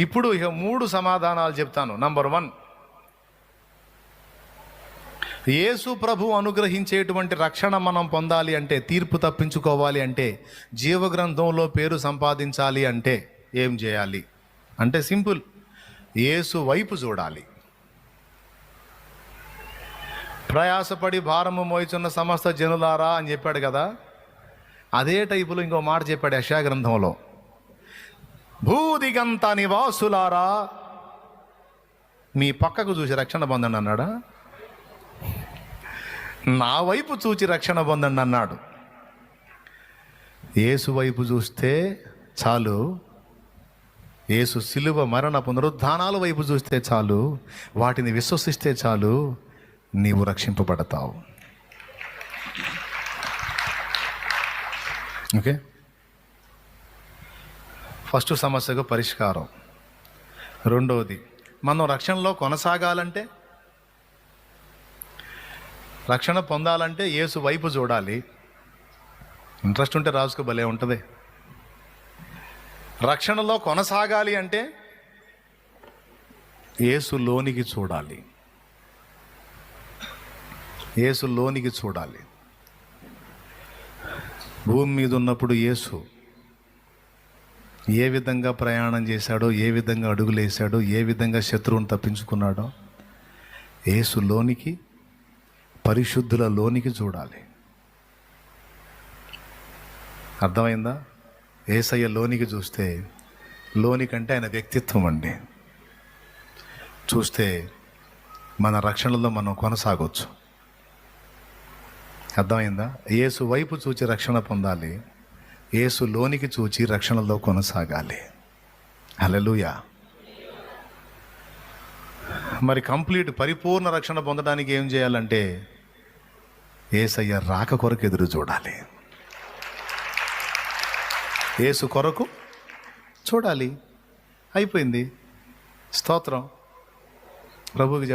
ఇప్పుడు ఇక మూడు సమాధానాలు చెప్తాను. నంబర్ వన్ యేసు ప్రభు అనుగ్రహించేటువంటి రక్షణ మనం పొందాలి అంటే తీర్పు తప్పించుకోవాలి అంటే జీవగ్రంథంలో పేరు సంపాదించాలి అంటే ఏం చేయాలి? అంటే సింపుల్ యేసు వైపు చూడాలి. ప్రయాసపడి భారము మోయిచున్న సమస్త జనులారా అని చెప్పాడు కదా? అదే టైపులో ఇంకో మాట చెప్పాడు యశా గ్రంథంలో. భూదిగంత నివాసులారా. మీ పక్కకు చూసి రక్షణ పొందండి అన్నాడా? నా వైపు చూచి రక్షణ పొందండి అన్నాడు. యేసు వైపు చూస్తే చాలు. యేసు సిలువ మరణ పునరుద్ధానాల వైపు చూస్తే చాలు. వాటిని విశ్వసిస్తే చాలు. నీవు రక్షింపబడతావు. ఓకే? ఫస్ట్ సమస్యకు పరిష్కారం. రెండవది మనం రక్షణలో కొనసాగాలంటే రక్షణ పొందాలంటే యేసు వైపు చూడాలి. ఇంట్రెస్ట్ ఉంటే రాజుకు భలే ఉంటుంది. రక్షణలో కొనసాగాలి అంటే యేసు లోనికి చూడాలి. యేసు లోనికి చూడాలి. భూమి మీద ఉన్నప్పుడు యేసు ఏ విధంగా ప్రయాణం చేశాడో ఏ విధంగా అడుగులేశాడో ఏ విధంగా శత్రువును తప్పించుకున్నాడో యేసు లోనికి పరిశుద్ధుల లోనికి చూడాలి. అర్థమైందా? ఏసయ్య లోనికి చూస్తే లోనికంటే ఆయన వ్యక్తిత్వం అండి. చూస్తే మన రక్షణలో మనం కొనసాగొచ్చు. అర్థమైందా? యేసు వైపు చూచి రక్షణ పొందాలి. యేసు లోనికి చూచి రక్షణలో కొనసాగాలి. హలలుయా మరి కంప్లీట్ పరిపూర్ణ రక్షణ పొందడానికి ఏం చేయాలంటే ఏసయ్య రాక కొరకు ఎదురు చూడాలి. ఏసు కొరకు చూడాలి. అయిపోయింది. స్తోత్రం. ప్రభువుకి